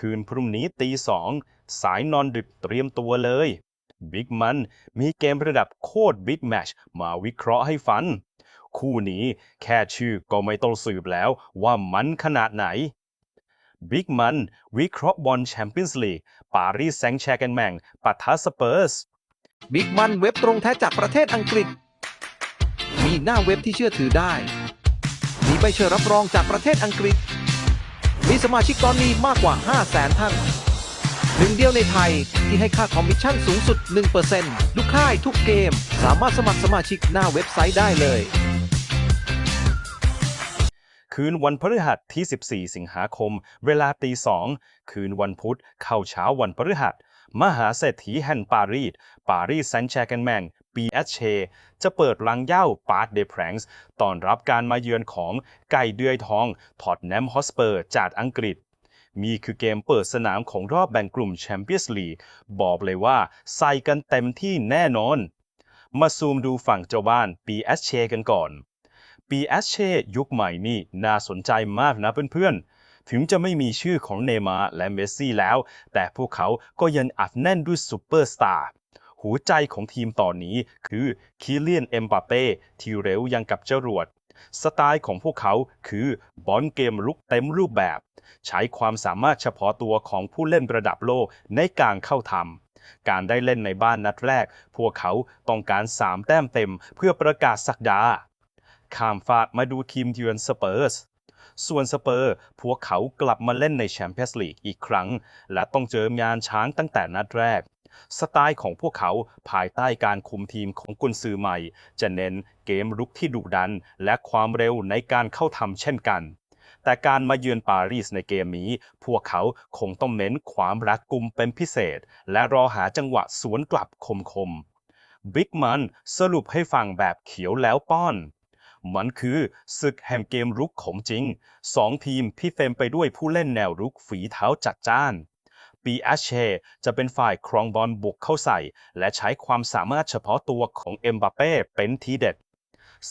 คืนพรุ่งนี้ตีสองสายนอนดึกเตรียมตัวเลยบิ๊กมันมีเกมระดับโคตรบิ๊กแมชมาวิเคราะห์ให้ฟัน คู่นี้แค่ชื่อก็ไม่ต้องสืบแล้วว่ามันขนาดไหนบิ๊กมันวิเคราะห์บอลแชมเปี้ยนส์ลีกปารีสแซงต์แชร์กนแมงปะทะสเปอร์สบิ๊กมันเว็บตรงแท้จากประเทศอังกฤษ มีหน้าเว็บที่เชื่อถือได้ มีใบเชิญรับรองจากประเทศอังกฤษ มีสมาชิกตอนนี้มากกว่า 5 0 0แสนท่าน หนึ่งเดียวในไทยที่ให้ค่าคอมมิชชั่นสูงสุด 1%ทุกค่ายทุกเกม สามารถสมัครสมาชิกหน้าเว็บไซต์ได้เลย คืนวันพฤหัสที่ 14 สิงหาคม เวลาตีสองคืนวันพุธ เข้าเช้าวันพฤหัส มหาเศรษฐีแห่งปารีส ปารีสแซงต์แชร์แกนแมง PSG จะเปิดรังเย้าปาร์คเดพรงส์ตอนรับการมาเยือนของไก่เดือยทองทอตแนมฮอสเปอร์จากอังกฤษมีคือเกมเปิดสนามของรอบแบ่งกลุ่มแชมเปี้ยนส์ลีกบอกเลยว่าใส่กันเต็มที่แน่นอน มาซูมดูฝั่งเจ้าบ้าน PSG กันก่อน PSG ยุคใหม่นี่น่าสนใจมากนะเพื่อนๆ ถึงจะไม่มีชื่อของเนมาร์และเมสซี่แล้ว แต่พวกเขาก็ยังอัดแน่นด้วยซูเปอร์สตาร์หัวใจของทีมตอนนี้คือคิเลียนเอ็มบาเป้ที่เร็วยังกับจรวด สไตล์ของพวกเขาคือบอลเกมลุกเต็มรูปแบบ ใช้ความสามารถเฉพาะตัวของผู้เล่นระดับโลกในการเข้าทำการได้เล่นในบ้านนัดแรก พวกเขาต้องการ 3 แต้มเต็มเพื่อประกาศสักดาข้ามฟากมาดูทีมเยือนสเปอร์ส ส่วนสเปอร์ พวกเขากลับมาเล่นในแชมเปี้ยนส์ลีกอีกครั้ง และต้องเจองานช้างตั้งแต่นัดแรก สไตล์ของพวกเขาภายใต้การคุมทีมของกุนซือใหม่ จะเน้นเกมรุกที่ดุดัน และความเร็วในการเข้าทำเช่นกันแต่การมาเยือนปารีสในเกมนี้ พวกเขาคงต้องเน้นความรักกุมเป็นพิเศษ และรอหาจังหวะสวนกลับคมๆบิ๊กมันสรุปให้ฟังแบบเขียวแล้วป้อน มันคือศึกแห่งเกมรุกของจริงสองทีมที่เต็มไปด้วยผู้เล่นแนวรุกฝีเท้าจัดจ้านปีแอชเชจะเป็นฝ่ายครองบอลบุกเข้าใส่ และใช้ความสามารถเฉพาะตัวของเอ็มบัปเป้เป็นทีเด็ด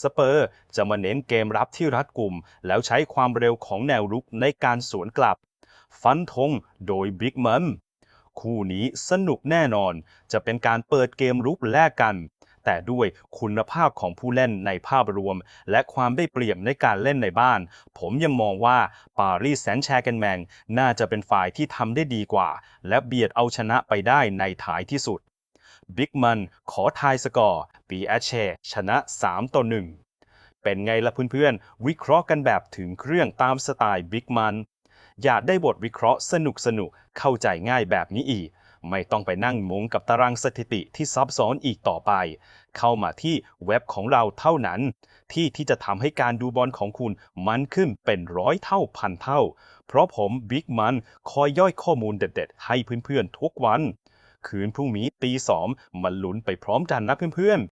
สเปอร์จะมาเน้นเกมรับที่รัดกุมแล้วใช้ความเร็วของแนวรุกในการสวนกลับ ฟันธงโดยบิ๊กมัมคู่นี้สนุกแน่นอน จะเป็นการเปิดเกมรุกแลกกัน แต่ด้วยคุณภาพของผู้เล่นในภาพรวม และความได้เปรียบในการเล่นในบ้าน ผมยังมองว่าปารีสแซงต์แชร์แกนแมงน่าจะเป็นฝ่ายที่ทำได้ดีกว่า และเบียดเอาชนะไปได้ในท้ายที่สุดบิ๊กมันขอทายสกอร์ปีแอชเชชนะ 3 ต่อ 1 เป็นไงล่ะเพื่อนๆ วิเคราะห์กันแบบถึงเครื่องตามสไตล์บิ๊กมัน อยากได้บทวิเคราะห์สนุกสนุกๆเข้าใจง่ายแบบนี้อีก ไม่ต้องไปนั่งมงกับตารางสถิติที่ซับซ้อนอีกต่อไป เข้ามาที่เว็บของเราเท่านั้น ที่ที่จะทำให้การดูบอลของคุณมันขึ้นเป็นร้อยเท่าพันเท่า เพราะผมบิ๊กมันคอยย่อยข้อมูลเด็ดๆ ให้เพื่อนๆทุกวัน คืนพรุ่งนี้ตีสองมาลุ้นไปพร้อมกันนะเพื่อนๆ